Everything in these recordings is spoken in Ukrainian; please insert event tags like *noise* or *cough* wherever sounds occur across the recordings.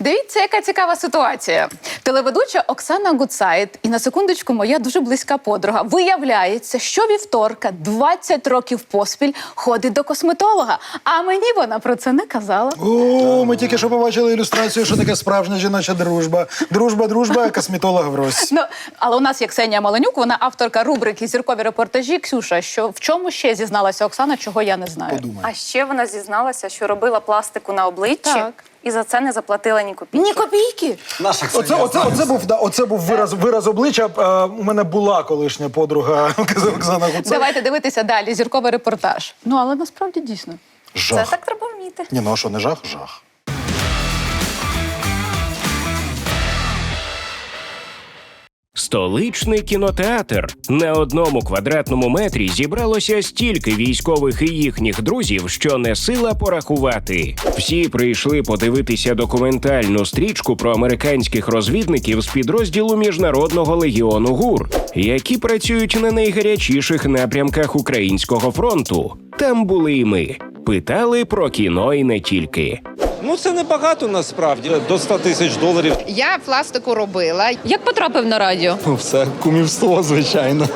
Дивіться, яка цікава ситуація. Телеведуча Оксана Гуцайт і на секундочку моя дуже близька подруга. Виявляється, що вівторка 20 років поспіль ходить до косметолога. А мені вона про це не казала. О, ми тільки що побачили ілюстрацію, що таке справжня жіноча дружба. Дружба, дружба, а косметолог врозь. Ну, але у нас є Ксенія Маленюк, вона авторка рубрики Зіркові репортажі. Ксюша, що в чому ще зізналася Оксана, чого я не знаю. Подумай. А ще вона зізналася, що робила пластику на обличчі Так. І за це не заплатила ні копійки. Ні копійки. Наша Оце, оце, оце був да, оце був вираз вираз обличчя. Е, у мене була колишня подруга *laughs* Оксана Гуцай. Давайте дивитися далі. Зірковий репортаж. Ну але насправді дійсно. Це Жах. так треба вміти. Ні, ну а що, не жах? Жах. Столичний кінотеатр на одному квадратному метрі зібралося стільки військових і їхніх друзів, що не сила порахувати. Всі прийшли подивитися документальну стрічку про американських розвідників з підрозділу міжнародного легіону ГУР, які працюють на найгарячіших напрямках українського фронту. Там були і ми. Питали про кіно і не тільки. Ну це небагато насправді до 100 тисяч доларів. Я пластику робила. Як потрапив на радіо? Ну, все кумівство, звичайно.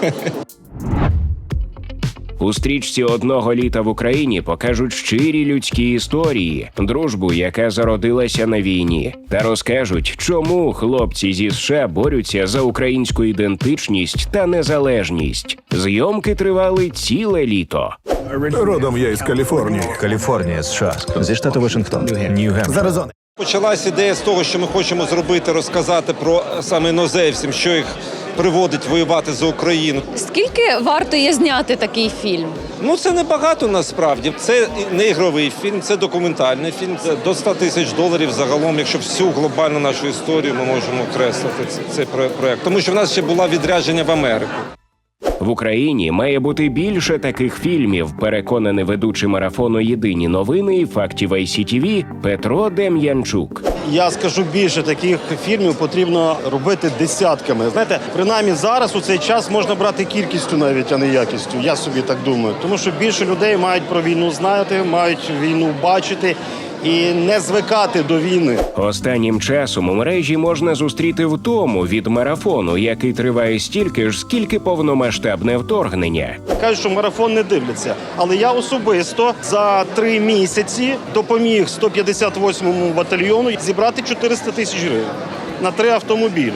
У стрічці одного літа в Україні покажуть щирі людські історії, дружбу, яка зародилася на війні, та розкажуть, чому хлопці зі США борються за українську ідентичність та незалежність. Зйомки тривали ціле літо. Родом я із Каліфорнії. Каліфорнія, США. Зі штату Вашингтон. Нью-Гемп. З Почалась ідея з того, що ми хочемо зробити, розказати про е, саме іноземців, що їх приводить воювати за Україну. Скільки вартує зняти такий фільм? Ну це небагато насправді. Це не ігровий фільм, це документальний фільм. Це до 100 тисяч доларів загалом, якщо всю глобальну нашу історію ми можемо окреслити цей про- проект. Тому що в нас ще було відрядження в Америку. В Україні має бути більше таких фільмів. Переконаний ведучий марафону Єдині новини і фактів ICTV Петро Дем'янчук. Я скажу більше, таких фільмів потрібно робити десятками. Знаєте, принаймні зараз у цей час можна брати кількістю навіть, а не якістю. Я собі так думаю. Тому що більше людей мають про війну знати, мають війну бачити і не звикати до війни. Останнім часом у мережі можна зустріти втому від марафону, який триває стільки ж, скільки повномасштабне вторгнення. Кажуть, що марафон не дивляться. Але я особисто за три місяці допоміг 158-му батальйону зібрати 400 тисяч гривень на три автомобілі.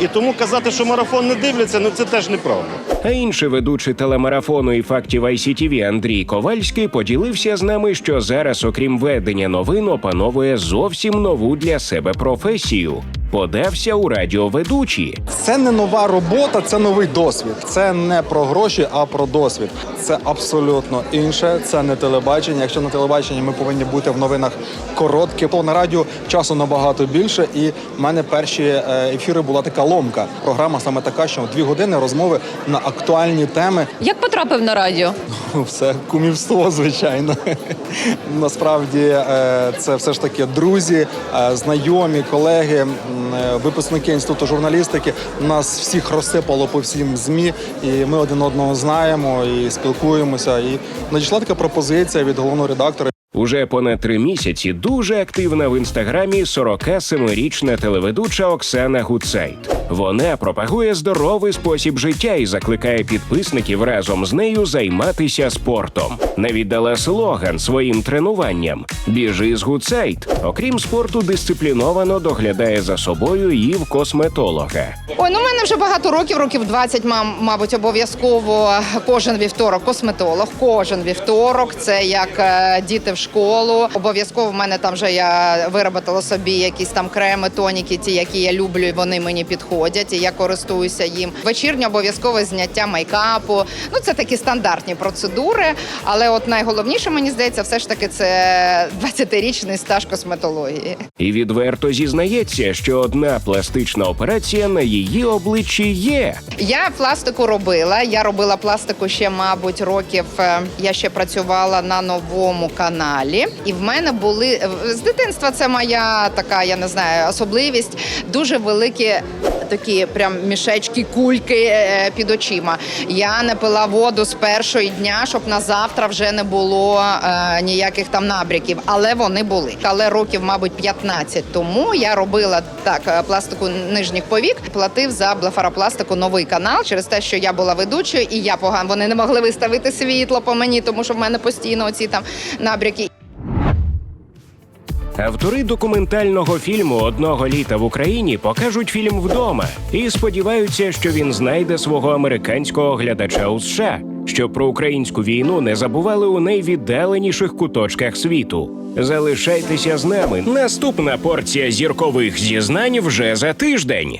І тому казати, що марафон не дивляться, ну це теж неправда. А інший ведучий телемарафону і фактів ICTV Андрій Ковальський поділився з нами, що зараз, окрім ведення новин, опановує зовсім нову для себе професію. Подався у радіоведучі. Це не нова робота, це новий досвід. Це не про гроші, а про досвід. Це абсолютно інше. Це не телебачення. Якщо на телебаченні ми повинні бути в новинах короткі, то на радіо часу набагато більше. І в мене перші е, ефіри була така ломка. Програма саме така, що дві години розмови на актуальні теми. Як потрапив на радіо? Все кумівство, звичайно. *laughs* Насправді е, це все ж таки друзі, е, знайомі, колеги, випускники інституту журналістики. Нас всіх розсипало по всім змі, і ми один одного знаємо і спілкуємося. І надійшла така пропозиція від головного редактора. Уже понад три місяці дуже активна в інстаграмі 47-річна телеведуча Оксана Гуцайт. Вона пропагує здоровий спосіб життя і закликає підписників разом з нею займатися спортом. Навіть дала слоган своїм тренуванням: Біжи з Гуцайт. Окрім спорту, дисципліновано доглядає за собою і в косметолога. Ой, ну в мене вже багато років, років 20, мам, мабуть, обов'язково кожен вівторок косметолог. Кожен вівторок це як е, діти в школу. Обов'язково в мене там вже я виробила собі якісь там креми, тоніки, ті, які я люблю, і вони мені підходять. І я користуюся їм. Вечірнє обов'язкове зняття майкапу. Ну це такі стандартні процедури. Але от найголовніше мені здається, все ж таки це 20-річний стаж косметології. І відверто зізнається, що одна пластична операція на її обличчі є. Я пластику робила. Я робила пластику ще, мабуть, років. е, Я ще працювала на новому каналі, і в мене були з дитинства. Це моя така, я не знаю, особливість. Дуже великі такі прям мішечки, кульки е, під очима. Я не пила воду з першого дня, щоб на завтра вже не було е, ніяких там набряків. Але вони були. Але років, мабуть, 15 тому я робила так е, пластику нижніх повік. Платив за блефаропластику новий канал через те, що я була ведучою, і я погано. Вони не могли виставити світло по мені, тому що в мене постійно оці там набряки. Автори документального фільму одного літа в Україні покажуть фільм вдома і сподіваються, що він знайде свого американського глядача у США, щоб про українську війну не забували у найвіддаленіших куточках світу. Залишайтеся з нами. Наступна порція зіркових зізнань вже за тиждень.